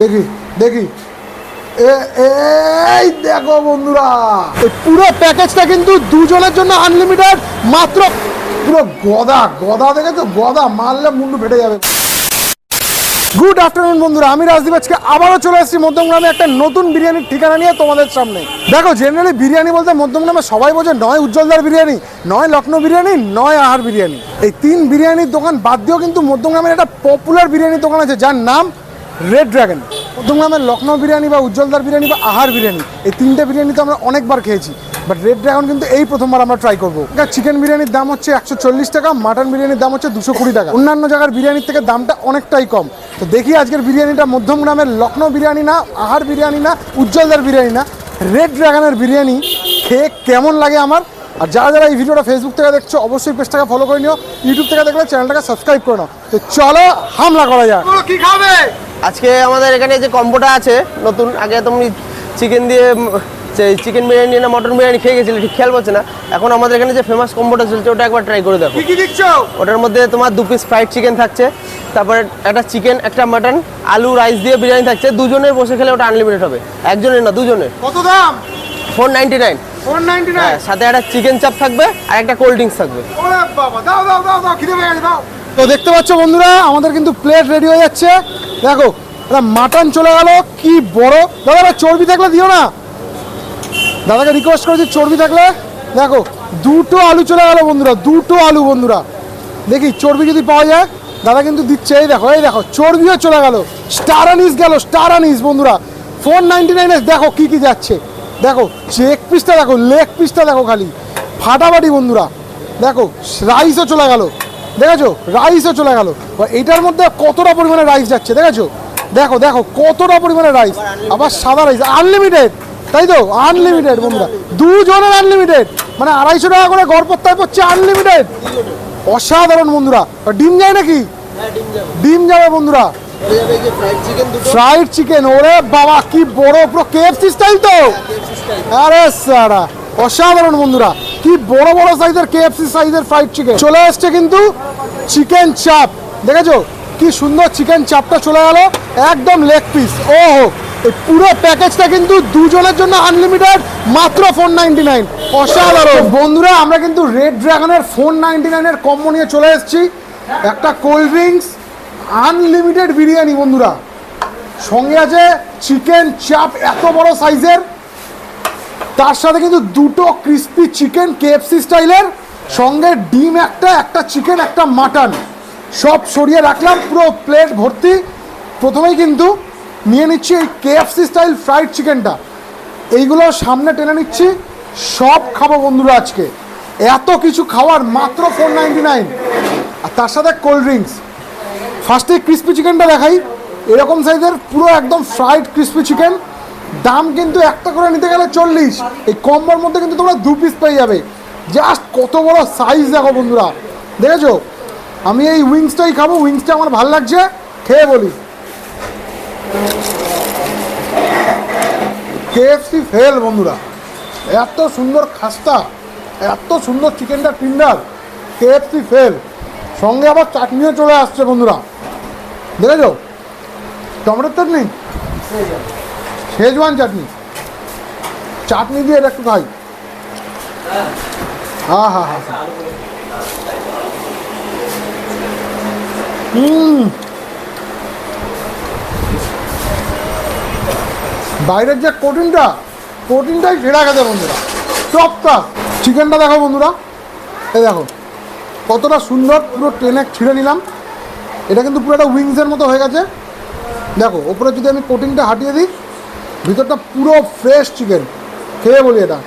দেখি দেখি। এই দেখো বন্ধুরা। পুরো প্যাকেজটা কিন্তু দুজনের জন্য আনলিমিটেড মাত্র পুরো গদা গদা দেখে তো গদা, মারলে মুন্ডু ফেটে যাবে। গুড আফটারনুন বন্ধুরা, আমি রাজদীপ, আজকে আবারও চলে এসেছি মধ্যমগ্রামে একটা নতুন বিরিয়ানির ঠিকানা নিয়ে তোমাদের সামনে। দেখো জেনারেলি বিরিয়ানি বলতে মধ্যমগ্রামে সবাই বোঝে নয় উজ্জ্বলদার বিরিয়ানি, নয় লখনৌ বিরিয়ানি, নয় আহার বিরিয়ানি। এই তিন বিরিয়ানির দোকান বাদ দিয়েও কিন্তু মধ্যমগ্রামের একটা পপুলার বিরিয়ানির দোকান আছে, যার নাম রেড ড্রাগন মধ্যমগ্রামের লখনৌ বিরিয়ানি বা উজ্জ্বলদার বিরিয়ানি বা আহার বিরিয়ানি, এই তিনটে বিরিয়ানি তো আমরা অনেকবার খেয়েছি। বাট রেড ড্রাগন কিন্তু এই প্রথমবার আমরা ট্রাই করব। চিকেন বিরিয়ানির দাম হচ্ছে একশো চল্লিশ টাকা মাটন বিরিয়ানির দাম হচ্ছে দুশো কুড়ি টাকা। অন্যান্য জায়গার বিরিয়ানির থেকে দামটা অনেকটাই কম। তো দেখি আজকের বিরিয়ানিটা মধ্যম গ্রামের লখনৌ বিরিয়ানি না, আহার বিরিয়ানি না, উজ্জ্বলদার বিরিয়ানি না। রেড ড্রাগনের বিরিয়ানি খেয়ে কেমন লাগে আমার? আর যারা যারা এই ভিডিওটা ফেসবুক থেকে দেখছ, অবশ্যই পেজটাকে ফলো করে নিও। ইউটিউব থেকে দেখলে চ্যানেলটাকে সাবস্ক্রাইব করে নাও। তো চলো, হামলা করা যাক। কি খাবে? আজকে আমাদের এখানে যে কম্বোটা আছে নতুন আগে তুমি চিকেন দিয়ে চিকেন বিরিয়ানি না মটন বিরিয়ানি খেয়ে গেছিলে ঠিক খেয়াল পড়ছে না? এখন আমাদের এখানে যে ফেমাস কম্বোটা চলছে ওটা একবার ট্রাই করে দেখো। কি কি দিচ্ছো ওটার মধ্যে তোমার দু পিস ফ্রাইড চিকেন থাকছে তারপরে একটা চিকেন একটা মাটন আলু রাইস দিয়ে বিরিয়ানি থাকছে দুজনের বসে খেলে ওটা আনলিমিটেড হবে। একজনের না দুজনের। কত দাম? Four ninety nine four ninety হ্যাঁ সাথে একটা চিকেন চাপ থাকবে আর একটা কোল্ড ড্রিঙ্কস থাকবে। ওরে বাবা দাও দাও দাও দাও খিদে পেয়ে গেছে দাও। তো দেখতে পাচ্ছ বন্ধুরা আমাদের কিন্তু প্লেট রেডি হয়ে যাচ্ছে। দেখো এটা মাটন চলে গেল, কি বড়। দাদা চর্বি থাকলে দিও না। দাদাকে রিকোয়েস্ট করেছি চর্বি থাকলে। দেখো, দুটো আলু চলে গেল বন্ধুরা, দুটো আলু বন্ধুরা। দেখি, চর্বি যদি পাওয়া যায়, দাদা কিন্তু দিচ্ছে। এই দেখো এই দেখো, চর্বিও চলে গেল। স্টার আনিস গেল স্টার আনিস বন্ধুরা। ফোর নাইনটি নাইনে দেখো কী কী যাচ্ছে। দেখো চেক পিসটা দেখো লেগ পিসটা দেখো খালি। ফাটাফাটি বন্ধুরা। দেখো রাইসও চলে গেল। দেখেছ? রাইসও চলে গেল। এইটার মধ্যে কতটা পরিমাণে রাইস যাচ্ছে দেখেছ? দেখো দেখো কতটা পরিমাণে রাইস আবার সাদা রাইস আনলিমিটেড তাই তো? আনলিমিটেড বন্ধুরা। দুজনের আনলিমিটেড মানে আড়াইশো টাকা করে গড়পত্তায় পড়ছে আনলিমিটেড অসাধারণ বন্ধুরা। ডিম যায় নাকি? ডিম যাবে। বন্ধুরা। ফ্রাইড চিকেন ওরে বাবা কি বড় পুরো কেএফসি স্টাইল তো? আরে সারা। অসাধারণ বন্ধুরা। কি বড় বড় সাইজের কেএফসি সাইজের ফ্রাইড চিকেন চলে আসছে কিন্তু চিকেন চাপ দেখেছ? কি সুন্দর চিকেন চাপটা চলে গেল একদম লেগ পিস ও হো এই পুরো প্যাকেজটা কিন্তু দুজনের জন্য আনলিমিটেড মাত্র ফোর নাইনটি নাইন অসাধারণ। বন্ধুরা, আমরা কিন্তু রেড ড্রাগনের ফোর নাইনটি নাইনের কম্বো নিয়ে চলে এসেছি। একটা কোল্ড ড্রিঙ্কস আনলিমিটেড বিরিয়ানি, বন্ধুরা। সঙ্গে আছে চিকেন চাপ এত বড় সাইজের তার সাথে কিন্তু দুটো ক্রিস্পি চিকেন কেএফসি স্টাইলের, সঙ্গে ডিম একটা একটা চিকেন একটা মাটন সব সরিয়ে রাখলাম, পুরো প্লেট ভর্তি। প্রথমেই কিন্তু নিয়ে নিচ্ছি এই কেএফসি স্টাইল ফ্রাইড চিকেনটা এইগুলো সামনে টেনে নিচ্ছি, সব খাব বন্ধুরা আজকে। এত কিছু খাওয়ার মাত্র ফোর নাইনটি নাইন আর তার সাথে কোল্ড ড্রিঙ্কস ফার্স্টে ক্রিস্পি চিকেনটা দেখাই। এরকম সাইজের পুরো একদম ফ্রাইড ক্রিস্পি চিকেন দাম কিন্তু একটা করে নিতে গেলে চল্লিশ। এই কম্বোর মধ্যে কিন্তু তোমরা দু পিস পেয়ে যাবে। জাস্ট কত বড় সাইজ দেখো বন্ধুরা। দেখেছ? আমি এই উইংসটাই খাব উইংসটা আমার ভালো লাগছে, খেয়ে বলি। কেএফসি ফেল বন্ধুরা। এত সুন্দর খাস্তা, এত সুন্দর চিকেনটা টিন্ডার কেএফসি ফেল সঙ্গে আবার চাটনিও চলে আসছে বন্ধুরা। দেখেছ? টমেটোর চাটনি? শেজওয়ান চাটনি চাটনি দিয়ে এটা একটু খাই। হ্যাঁ। হ্যাঁ হ্যাঁ হুম। বাইরের যে প্রোটিনটা, প্রোটিনটাই সেরা গেছে বন্ধুরা। টপটা চিকেনটা দেখো বন্ধুরা। এই দেখো, কতটা সুন্দর পুরো টেনে ছিঁড়ে নিলাম। এটা কিন্তু পুরো একটা উইংসের মতো হয়ে গেছে। দেখো, ওপরে যদি আমি কোটিংটা হাঁটিয়ে দিই ভিতরটা পুরো ফ্রেশ চিকেন খেয়ে বলি এটা।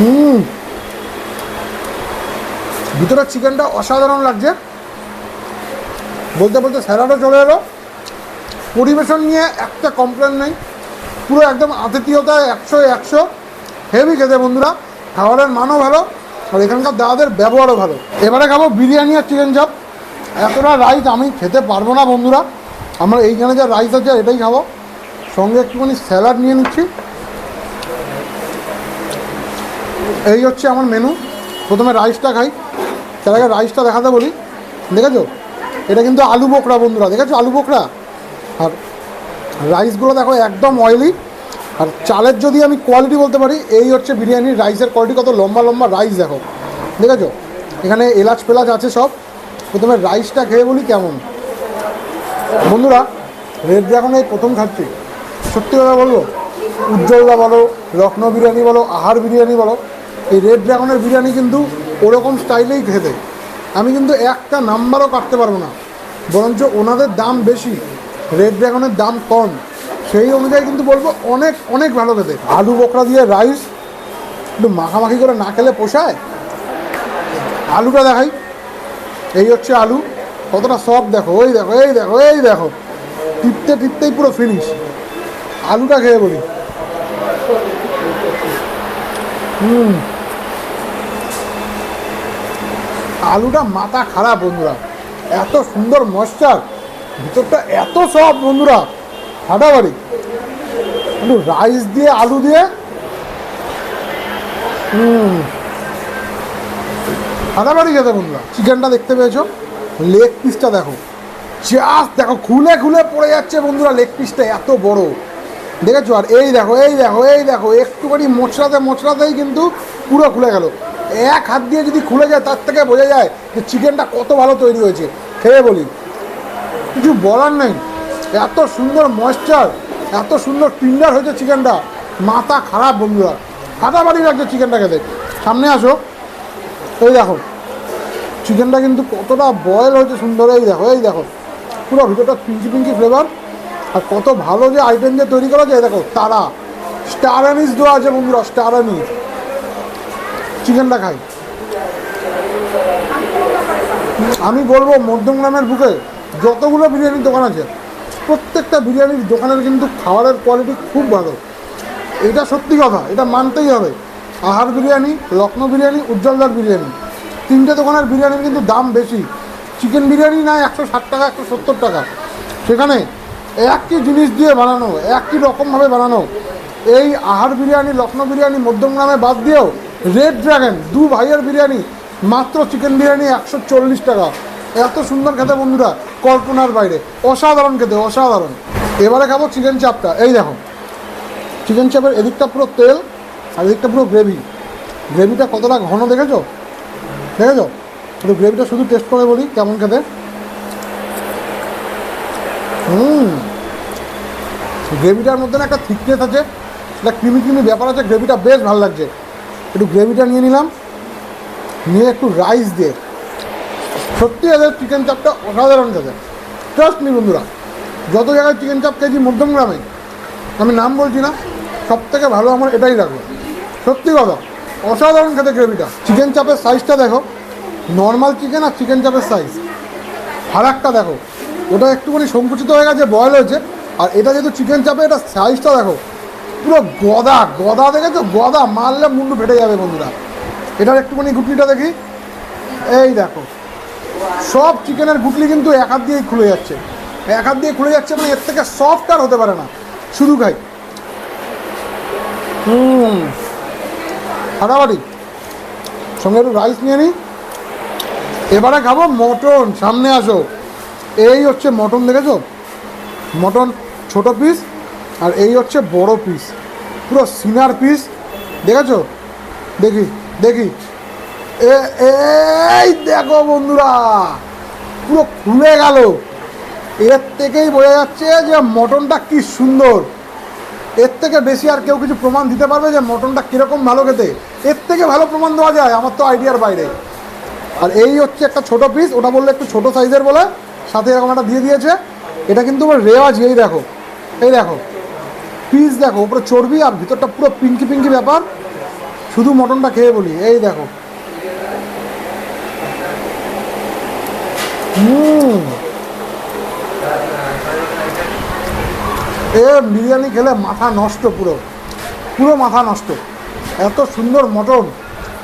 হুম। ভিতরের চিকেনটা অসাধারণ লাগছে। বলতে বলতে স্যালাডও চলে এলো। পরিবেশন নিয়ে একটা কমপ্লেন নেই। পুরো একদম আতিথিয়তা একশো একশো। হেভি খেতে বন্ধুরা। খাবারের মানও ভালো। আর এখানকার দাদাদের ব্যবহারও ভালো। এবারে খাব বিরিয়ানি আর চিকেন চাপ এতটা রাইস আমি খেতে পারব না, বন্ধুরা। আমরা এইখানে যা রাইস আছে, এটাই খাব। সঙ্গে একটুখানি স্যালাড নিয়ে নিচ্ছি। এই হচ্ছে আমার মেনু প্রথমে রাইসটা খাই। তার আগে রাইসটা দেখাতে বলি। দেখেছ? এটা কিন্তু আলু বোকরা, বন্ধুরা। দেখেছ আলু বোকরা? আর রাইসগুলো দেখো একদম অয়েলি আর চালের যদি আমি কোয়ালিটি বলতে পারি, এই হচ্ছে বিরিয়ানির রাইসের কোয়ালিটি কত লম্বা লম্বা রাইস দেখো। দেখেছ? এখানে এলাচ পেলাচ আছে সব। প্রথমে রাইসটা খেয়ে বলি কেমন? বন্ধুরা রেড ড্রাগন এই প্রথম খাচ্ছি। সত্যি কথা বলব উজ্জ্বলদা বলো, লখনৌ বিরিয়ানি বলো, আহার বিরিয়ানি বলো, এই রেড ড্রাগনের বিরিয়ানি কিন্তু ওরকম স্টাইলেই খেতে। আমি কিন্তু একটা নাম্বারও কাটতে পারব না, বরঞ্চ ওনাদের দাম বেশি রেড ড্রাগনের দাম কম। সেই অনুযায়ী কিন্তু বলব অনেক অনেক ভালো খেতে। আলু বকরা দিয়ে রাইস একটু মাখামাখি করে না খেলে পোষায়? আলুটা দেখাই। এই হচ্ছে আলু। কতটা সফট দেখো। ওই দেখো, এই দেখো এই দেখো। টিপতে, টিপতেই পুরো ফিনিশ আলুটা খেয়ে বলি। হুম। আলুটা মাথা খারাপ বন্ধুরা। এত সুন্দর ময়শ্চার ভিতরটা এত সব বন্ধুরা। ফাটাবাড়ি একটু রাইস দিয়ে, আলু দিয়ে। হুম। ফাটাবাড়ি খেতে বন্ধুরা। চিকেনটা দেখতে পেয়েছ? লেগ পিসটা দেখো। জাস্ট দেখো, খুলে খুলে পড়ে যাচ্ছে বন্ধুরা লেগ পিসটা এত বড়। দেখেছ? আর এই দেখো এই দেখো এই দেখো, একটুখানি মোচড়াতে মোচড়াতেই কিন্তু পুরো খুলে গেল। এক হাত দিয়ে যদি খুলে যায়, তার থেকে বোঝা যায় যে চিকেনটা কত ভালো তৈরি হয়েছে। খেয়ে বলি। কিছু বলার নেই। এত সুন্দর ময়েশ্চার এত সুন্দর টিন্ডার হয়েছে চিকেনটা মাথা খারাপ বন্ধুরা। ফাটাফাটি লাগছে চিকেনটা খেতে সামনে আসো। এই দেখো চিকেনটা কিন্তু কতটা বয়েল হয়েছে সুন্দর, এই দেখো এই দেখো। পুরো ভিতরটা পিঙ্কি পিঙ্কি ফ্লেভার আর কত ভালো যে আইটেম যে তৈরি করা যায়, দেখো, তারা। স্টার আনিস দেওয়া আছে বন্ধুরা স্টার আনিস চিকেনটা খাই। আমি বলব, মধ্যমগ্রামের বুকে যতগুলো বিরিয়ানির দোকান আছে, প্রত্যেকটা বিরিয়ানির দোকানের কিন্তু খাবারের কোয়ালিটি খুব ভালো। এটা সত্যি কথা, এটা মানতেই হবে। আহার বিরিয়ানি লখনৌ বিরিয়ানি উজ্জ্বলদার বিরিয়ানি। তিনটে দোকানের বিরিয়ানির কিন্তু দাম বেশি। চিকেন বিরিয়ানি না একশো ষাট টাকা, একশো সত্তর টাকা। সেখানে একই জিনিস দিয়ে বানানো, একই রকমভাবে বানানো। এই আহার বিরিয়ানি লখনৌ বিরিয়ানি মধ্যমগ্রামে বাদ দিয়েও রেড ড্রাগন, দু ভাইয়ের বিরিয়ানি, মাত্র চিকেন বিরিয়ানি একশো চল্লিশ টাকা। এত সুন্দর খেতে বন্ধুরা, কল্পনার বাইরে। অসাধারণ খেতে, অসাধারণ। এবারে খাব চিকেন চাপটা। এই দেখো, চিকেন চাপের এদিকটা পুরো তেল আর এদিকটা পুরো গ্রেভি গ্রেভিটা কতটা ঘন দেখেছ? দেখেছ? একটু গ্রেভিটা শুধু টেস্ট করে বলি, কেমন খেতে? হুম। গ্রেভিটার মধ্যে না একটা থিকনেস আছে, একটা ক্রিমি ক্রিমি ব্যাপার আছে গ্রেভিটা বেশ ভালো লাগছে। একটু গ্রেভিটা নিয়ে নিলাম। নিয়ে একটু রাইস দিয়ে। সত্যি এদের চিকেন চাপটা অসাধারণ খেতে। ট্রাস্ট নি বন্ধুরা। যত জায়গায় চিকেন চাপ খেয়েছি মধ্যমগ্রামে, আমি নাম বলছি না সব থেকে ভালো আমার এটাই রাখব সত্যি কথা, অসাধারণ খেতে গ্রেভিটা। চিকেন চাপের সাইজটা দেখো নর্মাল চিকেন আর চিকেন চাপের সাইজ ফারাকটা দেখো, ওটা একটুখানি সংকুচিত হয়ে গেছে বয়েল হয়েছে। আর এটা যেহেতু চিকেন চাপে এটা সাইজটা দেখো, পুরো গদা গদা দেখেছ? গদা, মারলে মুন্ডু ফেটে যাবে বন্ধুরা। এটার একটুখানি গুটলিটা দেখি। এই দেখো, সব চিকেনের গুটলি কিন্তু এক হাত দিয়েই খুলে যাচ্ছে। এক হাত দিয়ে খুলে যাচ্ছে মানে এর থেকে সফট আর হতে পারে না। শুধু খাই। হুম। ফাটাফাটি সঙ্গে একটু রাইস নিয়ে নিই এবারে খাব মটন, সামনে আসো। এই হচ্ছে মটন, দেখেছ? মটন ছোট পিস আর এই হচ্ছে বড় পিস পুরো সিনার পিস দেখেছ? দেখি দেখি। এই দেখো বন্ধুরা, পুরো খুলে গেল। এর থেকেই বোঝা যাচ্ছে যে মটনটা কি সুন্দর। এর থেকে বেশি আর কেউ কিছু প্রমাণ দিতে পারবে যে মটনটা কীরকম ভালো খেতে। এর থেকে ভালো প্রমাণ দেওয়া যায় আমার তো আইডিয়ার বাইরে। আর এই হচ্ছে একটা ছোট পিস ওটা বললে একটু ছোট সাইজের বলে, সাথে এরকম একটা দিয়ে দিয়েছে। এটা কিন্তু আমার রেওয়াজ, এই দেখো এই দেখো পিস দেখো, উপরে চর্বি আর ভিতরটা পুরো পিঙ্কি পিঙ্কি ব্যাপার। শুধু মটনটা খেয়ে বলি, এই দেখো। হুম। এ বিরিয়ানি খেলে মাথা নষ্ট পুরো। পুরো মাথা নষ্ট। এত সুন্দর মটন।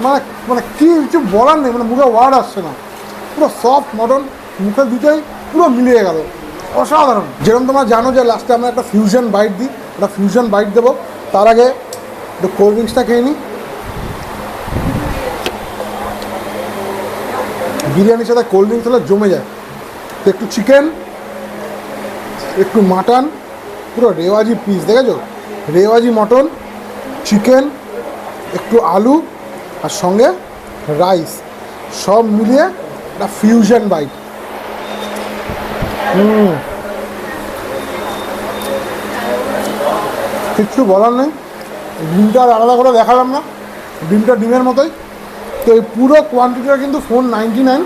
মানে মানে কি কিছু বলার নেই মানে মুখে ওয়ার্ড আসছে না। পুরো সফট মটন, মুখে দিতেই পুরো মিলিয়ে গেল। অসাধারণ। যেরকম তোমরা জানো যে লাস্টে আমরা একটা ফিউশন বাইট দিই। একটা ফিউশন বাইট দেবো। তার আগে একটু কোল্ড ড্রিঙ্কসটা খেয়ে নিই। বিরিয়ানির সাথে কোল্ড ড্রিঙ্কস হলে জমে যায়। তো একটু চিকেন একটু মাটন পুরো রেওয়াজি পিস দেখেছ? রেওয়াজি মটন চিকেন একটু আলু, আর সঙ্গে রাইস সব মিলিয়ে একটা ফিউশন বাইট কিচ্ছু বলার নেই। ডিমটা আর আলাদা করে দেখালাম না। ডিমটা ডিমের মতোই। তো এই পুরো কোয়ান্টিটিটা কিন্তু ফোর নাইনটি নাইন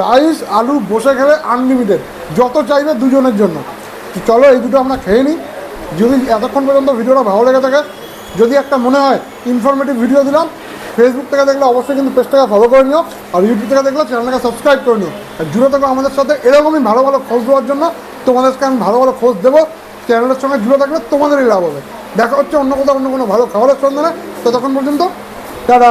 রাইস আলু, বসে খেলে আনলিমিটেড যত চাইবে দুজনের জন্য। চলো এই দুটো আমরা খেয়ে নিই। যদি এতক্ষণ পর্যন্ত ভিডিওটা ভালো লেগে থাকে, যদি একটা মনে হয় ইনফরমেটিভ ভিডিও দিলাম ফেসবুক থেকে দেখলে অবশ্যই কিন্তু পেজটাকে ফলো করে নিও আর ইউটিউব থেকে দেখলে চ্যানেলটাকে সাবস্ক্রাইব করে নিও। আর জুড়ে থাকো আমাদের সাথে এরকমই ভালো ভালো খোঁজ দেওয়ার জন্য। তোমাদেরকে আমি ভালো ভালো খোঁজ দেবো। চ্যানেলের সঙ্গে জুড়ে থাকলে তোমাদেরই লাভ হবে। দেখা হচ্ছে অন্য কোথাও অন্য কোনো ভালো খাবারের সন্ধানে। ততক্ষণ পর্যন্ত তারা